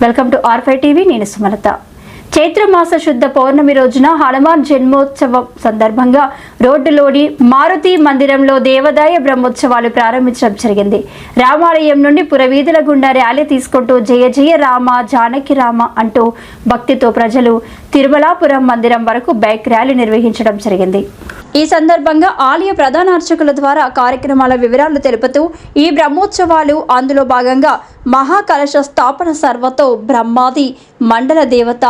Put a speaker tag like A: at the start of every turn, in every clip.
A: Welcome to R five TV నేను సుమలత. చైత్రమాస శుద్ధ పౌర్ణమి రోజున హనుమాన్ జన్మోత్సవం సందర్భంగా రోడ్డులోని మారుతి మందిరంలో దేవదాయ బ్రహ్మోత్సవాలు ప్రారంభించడం జరిగింది. రామాలయం నుండి పురవీధుల గుండా ర్యాలీ తీసుకుంటూ జయ జయ రామ జానకి రామ అంటూ భక్తితో ప్రజలు తిరుమలాపురం మందిరం వరకు బైక్ ర్యాలీ నిర్వహించడం జరిగింది. ఈ సందర్భంగా ఆలయ ప్రధాన అర్చకుల ద్వారా కార్యక్రమాల వివరాలు తెలుపుతూ ఈ బ్రహ్మోత్సవాలు అందులో భాగంగా మహాకలశ స్థాపన సర్వతో బ్రహ్మాది మండల దేవత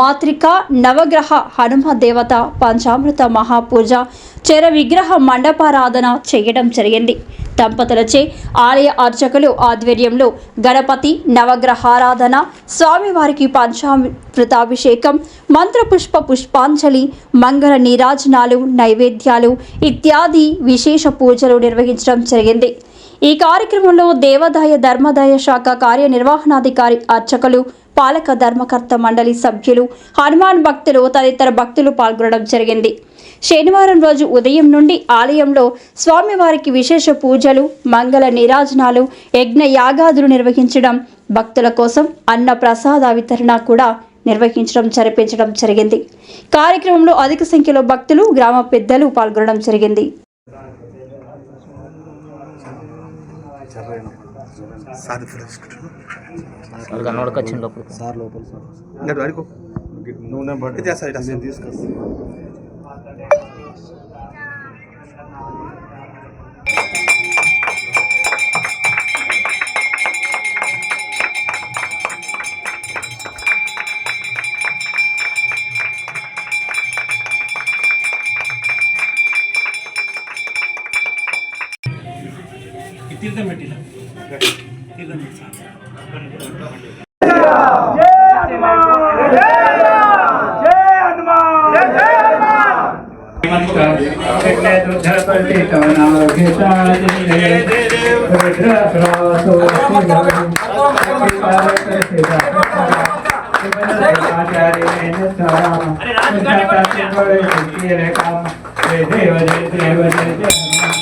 A: మాత్రిక నవగ్రహ హనుమ దేవత పంచామృత మహాపూజ చెర విగ్రహ మండపారాధన చేయడం జరిగింది. దంపతులచే ఆలయ అర్చకులు ఆధ్వర్యంలో గణపతి నవగ్రహారాధన స్వామివారికి పంచామృతాభిషేకం మంత్రపుష్ప పుష్పాంజలి మంగళ నీరాజనాలు నైవేద్యాలు ఇత్యాది విశేష పూజలు నిర్వహించడం జరిగింది. ఈ కార్యక్రమంలో దేవాదాయ ధర్మాదాయ శాఖ కార్యనిర్వహణాధికారి అర్చకులు పాలక ధర్మకర్త మండలి సభ్యులు హనుమాన్ భక్తులు తదితర భక్తులు పాల్గొనడం జరిగింది. శనివారం రోజు ఉదయం నుండి ఆలయంలో స్వామివారికి విశేష పూజలు మంగళ నిరాజనాలు యజ్ఞ యాగాదులు నిర్వహించడం భక్తుల కోసం అన్న ప్రసాద వితరణ కూడా నిర్వహించడం జరిపించడం జరిగింది. కార్యక్రమంలో అధిక సంఖ్యలో భక్తులు గ్రామ పెద్దలు పాల్గొనడం జరిగింది.
B: సార్ ఫ్రెష్
C: అది కన్నోడికి వచ్చింది లోపల
B: సార్ లోపల సార్. ఇంకా అడుగు నువ్వు నేను బట్టి अरे राज गाड़ी बजा
D: देव जय देव जय देव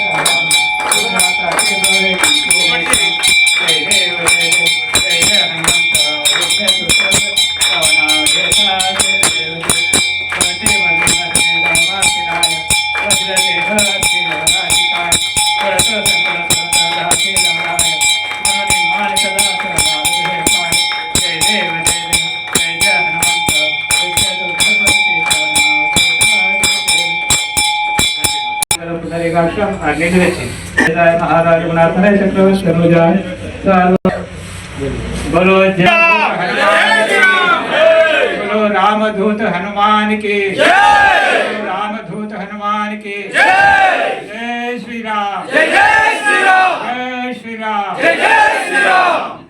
D: ഏകാക്ഷം അഗ്നിവെച്ച് മഹാരാജ ഗുണാഥനെ ചക്രവർത്തി കർണുജായ बोलो बोलो रामधूत हनुमान के रामधूत हनुमान के जय श्री राम जय श्री राम जय श्री राम
E: जय श्री राम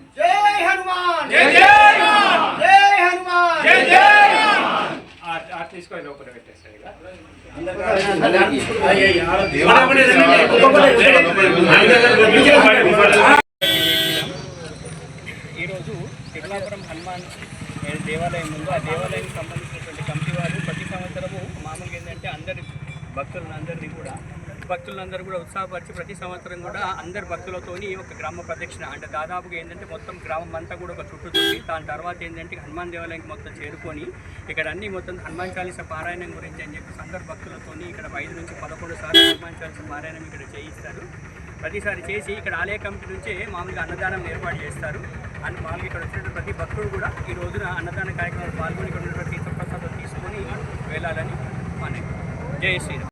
D: ఈరోజు తిరుమలాపురం హనుమాన్ దేవాలయం ముందు ఆ దేవాలయానికి సంబంధించినటువంటి కమిటీ వారు ప్రతి సంవత్సరము మామూలుగా ఏంటంటే అందరి భక్తులను అందరినీ భక్తులందరూ కూడా ఉత్సాహపరిచి ప్రతి సంవత్సరం కూడా అందరి భక్తులతోని ఒక గ్రామ ప్రదక్షిణ. అంటే దాదాపుగా ఏంటంటే మొత్తం గ్రామం అంతా కూడా ఒక చుట్టూ చుట్టి దాని తర్వాత ఏంటంటే హనుమాన్ దేవాలయానికి మొత్తం చేరుకొని ఇక్కడ అన్ని మొత్తం హనుమాన్ చాలీస పారాయణం గురించి అని చెప్పి అందరు భక్తులతోని ఇక్కడ ఐదు నుంచి పదకొండు సార్లు హనుమాన్ చాలీస పారాయణం ఇక్కడ చేయిస్తారు. ప్రతిసారి చేసి ఇక్కడ ఆలయ కమిటీ నుంచే మామూలుగా అన్నదానం ఏర్పాటు చేస్తారు. అండ్ మామూలుగా ఇక్కడ వచ్చినటువంటి ప్రతి భక్తుడు కూడా ఈ రోజున అన్నదాన కార్యక్రమాలు పాల్గొని ఇక్కడ ఉన్నటువంటి తీర్థప్రసాదం తీసుకొని వెళ్ళాలని మన. జయ
E: శ్రీరామ్.